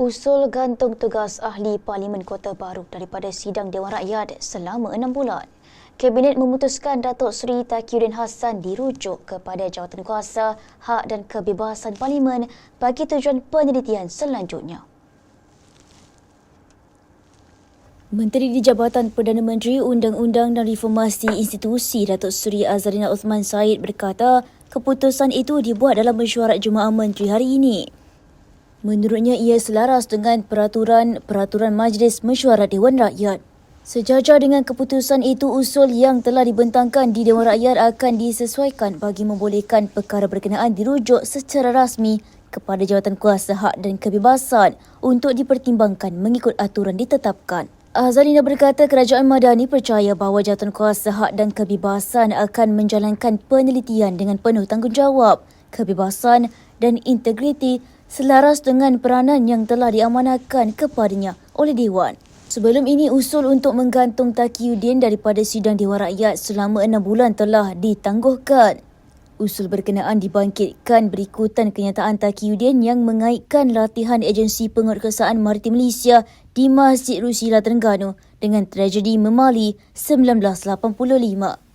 Usul gantung tugas ahli Parlimen Kota Baru daripada sidang Dewan Rakyat selama enam bulan. Kabinet memutuskan Datuk Seri Takiuddin Hassan dirujuk kepada jawatan kuasa hak dan kebebasan Parlimen bagi tujuan penelitian selanjutnya. Menteri di Jabatan Perdana Menteri Undang-Undang dan Reformasi Institusi Datuk Seri Azarina Osman Said berkata keputusan itu dibuat dalam mesyuarat Jemaah Menteri hari ini. Menurutnya ia selaras dengan peraturan-peraturan Majlis Mesyuarat Dewan Rakyat. Sejajar dengan keputusan itu, usul yang telah dibentangkan di Dewan Rakyat akan disesuaikan bagi membolehkan perkara berkenaan dirujuk secara rasmi kepada Jawatan Kuasa Hak dan Kebebasan untuk dipertimbangkan mengikut aturan ditetapkan. Azalina berkata kerajaan Madani percaya bahawa Jawatan Kuasa Hak dan Kebebasan akan menjalankan penelitian dengan penuh tanggungjawab, kebebasan dan integriti selaras dengan peranan yang telah diamanahkan kepadanya oleh Dewan. Sebelum ini, usul untuk menggantung Takiuddin daripada sidang Dewan Rakyat selama enam bulan telah ditangguhkan. Usul berkenaan dibangkitkan berikutan kenyataan Takiuddin yang mengaitkan latihan agensi penguatkuasaan maritim Malaysia di Masjid Rusila Terengganu dengan tragedi Memali 1985.